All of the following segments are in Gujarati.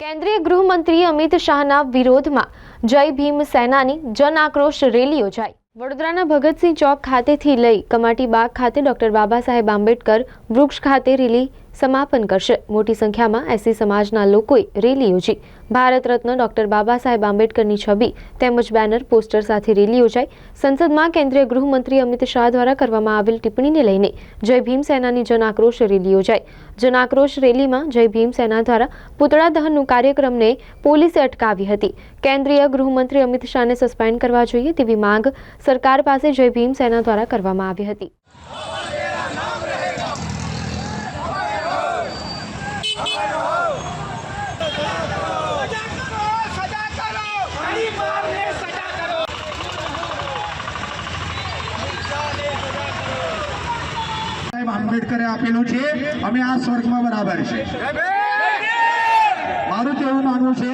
કેન્દ્રીય ગૃહમંત્રી અમિત શાહના વિરોધમાં જય ભીમ સેનાની જન આક્રોશ રેલી યોજાઈ. વડોદરાના ભગતસિંહ ચોક ખાતેથી લઈ કમાટી બાગ ખાતે ડોક્ટર બાબા સાહેબ આંબેડકર વૃક્ષ ખાતે રેલી સમાપન કરશે. મોટી સંખ્યામાં એસી સમાજના લોકોએ રેલી યોજી. ભારત રત્ન ડોક્ટર બાબા સાહેબ આંબેડકરની છબી તેમજ બેનર, પોસ્ટર સાથે રેલી યોજાઈ. સંસદમાં કેન્દ્રીય ગૃહમંત્રી અમિત શાહ દ્વારા કરવામાં આવેલ ટિપ્પણીને લઈને જય ભીમ સેનાની જન આક્રોશ રેલી યોજાઈ. જન આક્રોશ રેલીમાં જય ભીમ સેના દ્વારા પુતળા દહનનું કાર્યક્રમને પોલીસે અટકાવી હતી. કેન્દ્રીય ગૃહમંત્રી અમિત શાહને સસ્પેન્ડ કરવા જોઈએ તેવી માંગ સરકાર પાસે જય ભીમ સેના દ્વારા કરવામાં આવી હતી સજા કરો સજા કરો ગરીબોને સજા કરો સાહેબ આંબેડકરે આપેલું છે. અમે આ સ્વર્ગમાં બરાબર છે. મારું તો એવું માનવું છે.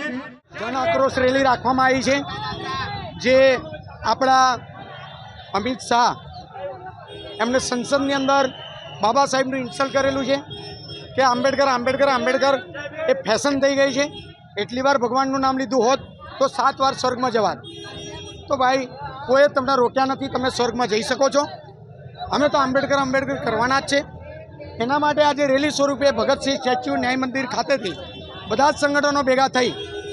જન આક્રોશ રેલી રાખવામાં આવી છે, જે આપણા અમિત શાહ એમને સંસદની અંદર બાબા સાહેબનું ઇન્સલ્ટ કરેલું છે કે આંબેડકર આંબેડકર આંબેડકર એ ફેશન થઈ ગઈ છે. એટલી વાર ભગવાનનું નામ લીધું હોત તો સાત વાર સ્વર્ગમાં જવાત. તો ભાઈ કોઈએ તમને રોક્યા નથી, તમે સ્વર્ગમાં જઈ શકો છો. અમે તો આંબેડકર આંબેડકર કરવાના જ છે. એના માટે આજે રેલી સ્વરૂપે ભગતસિંહ સ્ટેચ્યુ ન્યાય મંદિર ખાતેથી બધા જ સંગઠનો ભેગા થઈ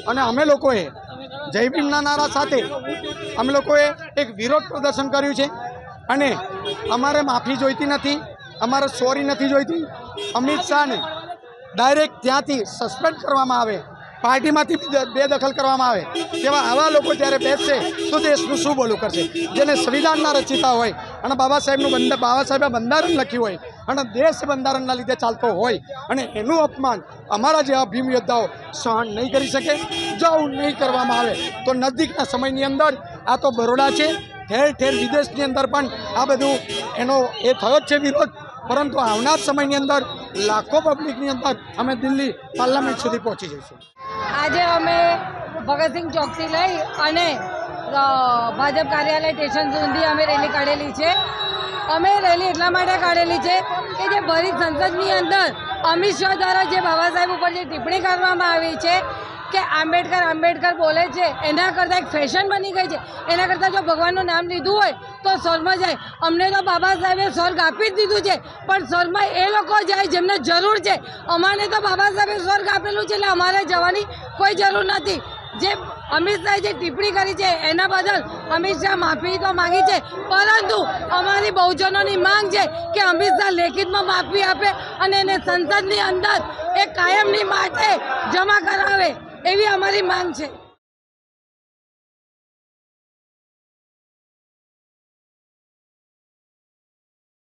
અને અમે લોકોએ જય ભીમના નારા સાથે અમે લોકોએ એક વિરોધ પ્રદર્શન કર્યું છે અને અમારે માફી જોઈતી નથી, અમારે સોરી નથી જોઈતી. અમિત શાહને ડાયરેક્ટ ત્યાંથી સસ્પેન્ડ કરવામાં આવે, પાર્ટીમાંથી બેદખલ કરવામાં આવે તેવા આવા લોકો જ્યારે બેસશે તો દેશનું શું બોલું કરશે? જેને સંવિધાનના રચિતા હોય અને બાબા સાહેબનું બંધ, બાબા સાહેબે બંધારણ લખ્યું હોય અને દેશ બંધારણના લીધે ચાલતો હોય. અને એનું અપમાન અમારા જેવા ભીમ યોદ્ધાઓ સહન નહીં કરી શકે જો આવું નહીં કરવામાં આવે. તો નજીકના સમયની અંદર આ તો બરોડા છે, ઠેર ઠેર વિદેશની અંદર પણ આ બધું એનો એ થયો જ છે વિરોધ. પરંતુ આવનાર સમયની અંદર, લાખો પબ્લિકની અંદર અમે દિલ્હી પાર્લામેન્ટ સુધી પહોંચી જઈશું. આજે અમે ભગતસિંહ ચોકથી લઈ અને ભાજપ કાર્યાલય સ્ટેશન સુધી અમે રેલી કાઢેલી છે. અમે રેલી એટલા માટે કાઢેલી છે કે જે ભરી સંસદની અંદર અમિત શાહ દ્વારા જે બાબા સાહેબ ઉપર જે ટિપ્પણી કરવામાં આવી છે કે આંબેડકર આંબેડકર બોલે છે, એના કરતાં એક ફેશન બની ગઈ છે. એના કરતાં જો ભગવાનનું નામ લીધું હોય તો સ્વર્ગમાં જાય. અમને તો બાબા સાહેબે સ્વર્ગ આપી જ દીધું છે, પણ સ્વર્ગમાં એ લોકો જાય જેમને જરૂર છે. અમારે તો બાબા સાહેબે સ્વર્ગ આપેલું છે, એટલે અમારે જવાની કોઈ જરૂર નથી. જે અમિત શાહે જે ટિપ્પણી કરી છે, એના બદલ અમિત શાહ માફી તો માંગી છે, પરંતુ અમારી બહુજનોની માંગ છે કે અમિત શાહ લેખિતમાં માફી આપે અને એને સંસદની અંદર એ કાયમની માટે જમા કરાવે, એવી અમારી માંગ છે.